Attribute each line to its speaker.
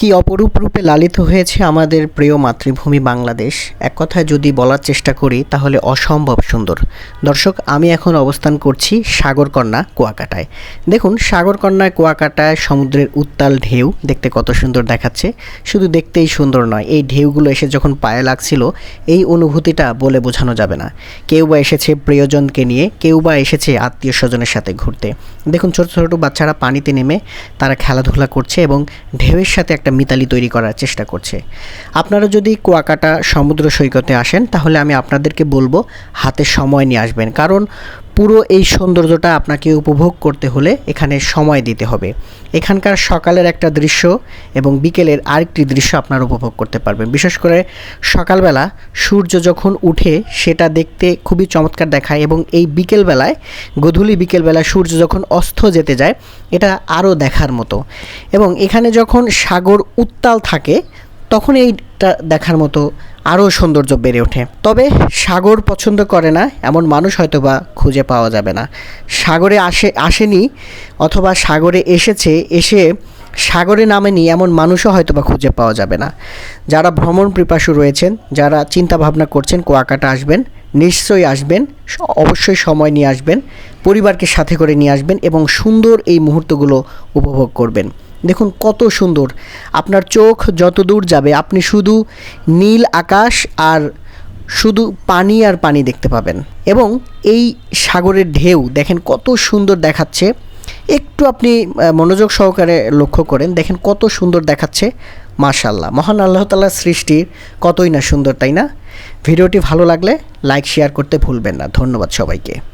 Speaker 1: কি অপরূপ রূপে লালিত হয়েছে আমাদের প্রিয় মাতৃভূমি বাংলাদেশ? এক কথায় যদি বলার চেষ্টা করি, তাহলে অসম্ভব সুন্দর। দর্শক, আমি এখন অবস্থান করছি সাগরকন্যা কুয়াকাটায়। দেখুন সাগরকন্যায় কুয়াকাটায় সমুদ্রের উত্তাল ঢেউ দেখতে কত সুন্দর দেখাচ্ছে। শুধু দেখতেই সুন্দর নয়, এই ঢেউগুলো এসে যখন পায়ে লাগছিল, এই অনুভূতিটা বলে বোঝানো যাবে না। কেউ বা এসেছে প্রিয়জনকে নিয়ে, কেউ বা এসেছে আত্মীয় স্বজনের সাথে ঘুরতে। দেখুন, ছোট ছোট বাচ্চারা পানিতে নেমে তারা খেলাধুলা করছে এবং ঢেউয়ের সাথে একটা মিতালি তৈরি করার চেষ্টা করছে। আপনারা যদি কুয়াকাটা সমুদ্র সৈকতে আসেন, তাহলে আমি আপনাদেরকে বলব, হাতে সময় নিয়ে আসবেন। কারণ পুরো এই সৌন্দর্যটা আপনাকে উপভোগ করতে হলে এখানে সময় দিতে হবে। এখানকার সকালের একটা দৃশ্য এবং বিকেলের আরেকটি দৃশ্য আপনারা উপভোগ করতে পারবেন। বিশেষ করে সকালবেলা সূর্য যখন উঠে সেটা দেখতে খুবই চমৎকার দেখায় এবং এই বিকেলবেলায়, গধূলি বিকেলবেলা সূর্য যখন অস্ত যেতে যায়, এটা আরও দেখার মতো। এবং এখানে যখন সাগর উত্তাল থাকে তখন এইটা দেখার মতো আরও সৌন্দর্য বেড়ে ওঠে। তবে সাগর পছন্দ করে না, এমন মানুষ হয়তো বা খুঁজে পাওয়া যাবে না। সাগরে আসে, আসেনি অথবা সাগরে এসেছে, এসে সাগরে নামেনি এমন মানুষও হয়তো বা খুঁজে পাওয়া যাবে না। যারা ভ্রমণ পিপাসু রয়েছেন, যারা চিন্তা ভাবনা করছেন, কুয়াকাটা আসবেন, নিশ্চয়ই আসবেন অবশ্যই সময় নিয়ে আসবেন, পরিবারকে সাথে করে নিয়ে আসবেন এবং সুন্দর এই মুহূর্তগুলো উপভোগ করবেন। দেখুন কত সুন্দর। আপনার চোখ যত দূর যাবে, আপনি শুধু নীল আকাশ আর শুধু পানি আর পানি দেখতে পাবেন। এবং এই সাগরের ঢেউ, দেখেন কত সুন্দর দেখাচ্ছে। একটু আপনি মনোযোগ সহকারে লক্ষ্য করেন, দেখেন কত সুন্দর দেখাচ্ছে। মাশাল্লাহ মহান আল্লাহ তালার সৃষ্টির কতই না সুন্দর, তাই না? ভিডিওটি ভালো লাগলে লাইক, শেয়ার করতে ভুলবেন না। ধন্যবাদ সবাইকে।